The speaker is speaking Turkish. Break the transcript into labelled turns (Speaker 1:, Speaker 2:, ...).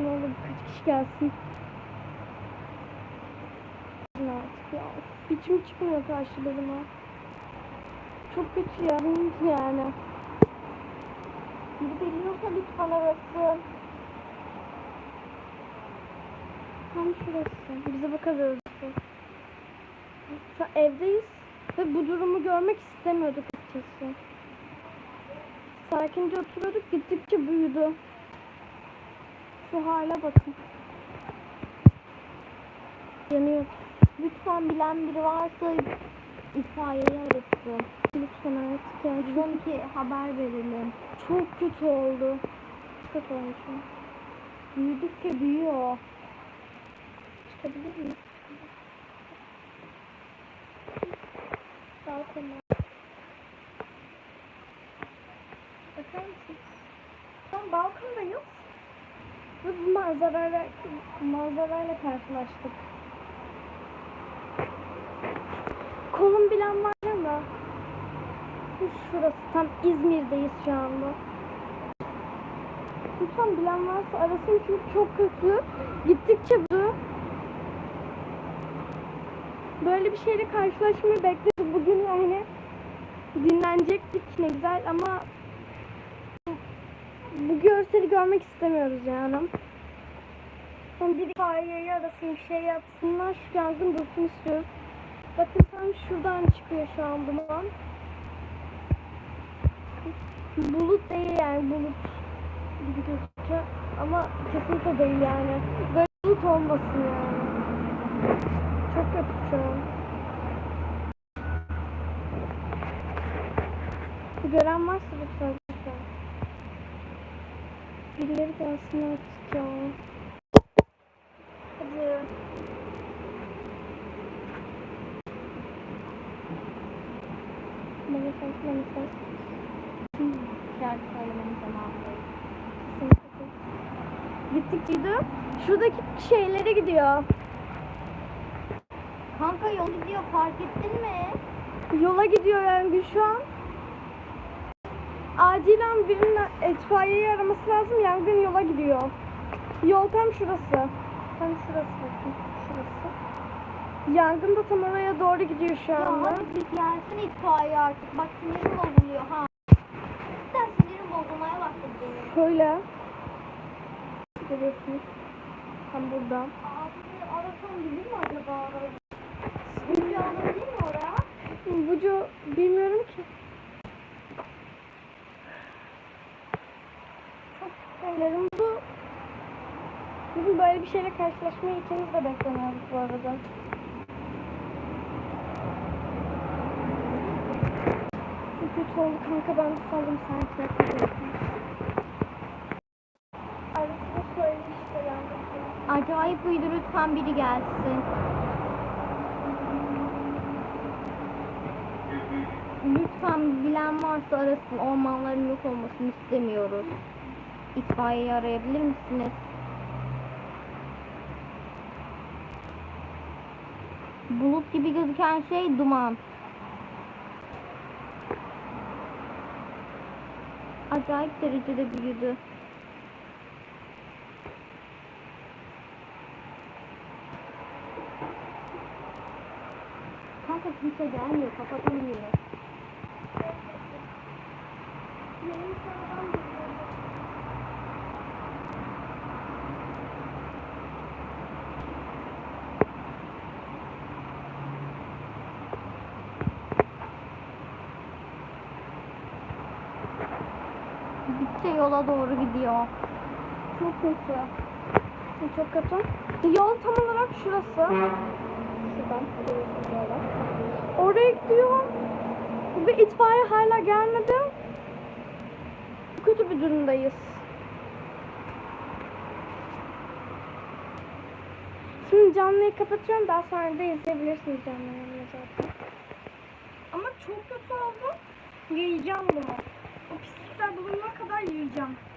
Speaker 1: Ne olur birkaç kişi gelsin. Artık ya. Biçim çıkmıyor karşılarıma. Çok kötü ya. Benim yani. Biri biliyorsa lütfen arasın. Tam şurası. Bize bakarız. Şu evdeyiz. Ve bu durumu görmek istemiyorduk açıkçası. Sakince oturuyorduk. Gittikçe büyüdü. Şu hale bakın. Yanıyor.
Speaker 2: Lütfen bilen biri varsa itfaiyeyi arasın.
Speaker 1: Lütfen artık ya. Çok,
Speaker 2: 112 haber verelim.
Speaker 1: çok kötü oldu. Kötü olmuşum.
Speaker 2: Büyüdükçe büyüyor.
Speaker 1: Çıkabilir miyim? Balkona. Bakar mısın? Tam balkondayız. Ve bu manzarayla, manzarayla karşılaştık. Konum bilen var ama. Şurası tam İzmir'deyiz şu anda. Lütfen bilen varsa arasın çünkü çok kötü. Gittikçe bu. Böyle bir şeyle karşılaşmayı bekledim. Bugün yani dinlenecektik ne güzel ama bu görseli görmek istemiyoruz yani. Son bir itfaiyeyi arasın bir şey yapsınlar. Şu yangın dursun istiyoruz. Bakın tam şuradan çıkıyor şu an duman. Bulut değil yani bulut gibi gözüküyor. Ama kesinlikle değil yani. Böyle bulut olmasın yani. Çok kötü şu an. Gören varsa lütfen. Birileri gelsin artık ya. Hadi. Manifest, manifest.
Speaker 2: Şarkı söylemenin zamanı.
Speaker 1: Gittikçe gidiyor. Şuradaki şeylere gidiyor.
Speaker 2: Kanka yol gidiyor fark ettin mi?
Speaker 1: Yola gidiyor yani şu an. Acilen birinin itfaiyeyi araması lazım. Yangın yola gidiyor. Yol tam şurası. Tam şurası. Şurası. Yangın da tam oraya doğru gidiyor şu
Speaker 2: Ya
Speaker 1: anda.
Speaker 2: hadi bir gelsin itfaiye artık. Bak sinirim bozuluyor ha. Cidden sinirim bozulmaya başladı benim.
Speaker 1: Şöyle. Görüyorsunuz. Tam burada.
Speaker 2: Abi arasam bilir mi acaba
Speaker 1: İsterim bu. Bugün böyle bir şeyle karşılaşmayı ikimiz de beklemiyorduk bu arada. Kötü oldu kanka ben de işte ben.
Speaker 2: Acayip uydu lütfen biri gelsin. Lütfen bilen varsa arasın. Ormanların yok olmasını istemiyoruz. İtfaiyeyi arayabilir misiniz? Bulut gibi gözüken şey duman. Acayip derecede büyüdü. Kanka kimse gelmiyor. Kapatalım yine. Gittikçe yola doğru gidiyor.
Speaker 1: Çok kötü. Çok kötü. Yol tam olarak şurası. Şuradan. Oraya gidiyor. Ve itfaiye hala gelmedi. Kötü bir durumdayız. Şimdi canlıyı kapatıyorum. Daha sonra da izleyebilirsiniz canlı yayını zaten. Ama çok kötü oldu. Yiyeceğim bunu. Pislikler bulunana kadar yiyeceğim.